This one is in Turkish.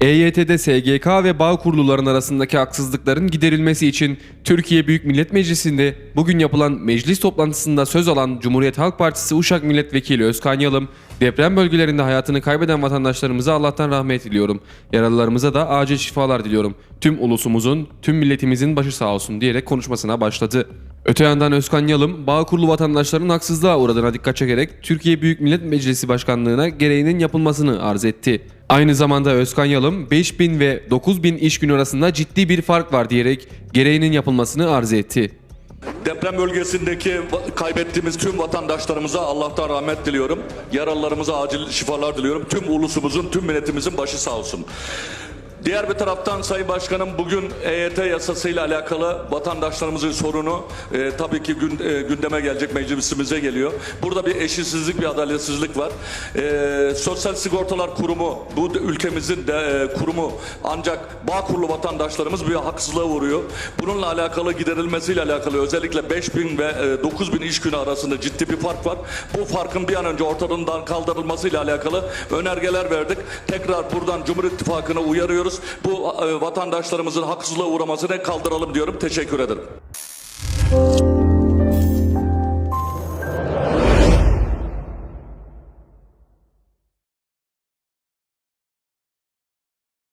EYT'de SGK ve bağ kuruluların arasındaki haksızlıkların giderilmesi için Türkiye Büyük Millet Meclisi'nde bugün yapılan meclis toplantısında söz alan Cumhuriyet Halk Partisi Uşak Milletvekili Özkan Yalım, deprem bölgelerinde hayatını kaybeden vatandaşlarımıza Allah'tan rahmet diliyorum. Yaralılarımıza da acil şifalar diliyorum. Tüm ulusumuzun, tüm milletimizin başı sağ olsun diyerek konuşmasına başladı. Öte yandan Özkan Yalım, bağ kurulu vatandaşların haksızlığa uğradığına dikkat çekerek Türkiye Büyük Millet Meclisi Başkanlığı'na gereğinin yapılmasını arz etti. Aynı zamanda Özkan Yalım 5000 ve 9000 iş günü arasında ciddi bir fark var diyerek gereğinin yapılmasını arz etti. Deprem bölgesindeki kaybettiğimiz tüm vatandaşlarımıza Allah'tan rahmet diliyorum. Yaralılarımıza acil şifalar diliyorum. Tüm ulusumuzun, tüm milletimizin başı sağ olsun. Diğer bir taraftan Sayın Başkanım bugün EYT yasasıyla alakalı vatandaşlarımızın sorunu e, tabii ki gün, e, gündeme gelecek meclisimize geliyor. Burada bir eşitsizlik, bir adaletsizlik var. E, Sosyal Sigortalar Kurumu, bu ülkemizin de, e, kurumu ancak bağ kurulu vatandaşlarımız bir haksızlığa uğruyor. Bununla alakalı giderilmesiyle alakalı özellikle 5000 ve e, 9000 iş günü arasında ciddi bir fark var. Bu farkın bir an önce ortadan kaldırılmasıyla alakalı önergeler verdik. Tekrar buradan Cumhur İttifakı'na uyarıyoruz. Bu e, vatandaşlarımızın haksızlığa uğramasını kaldıralım diyorum. Teşekkür ederim.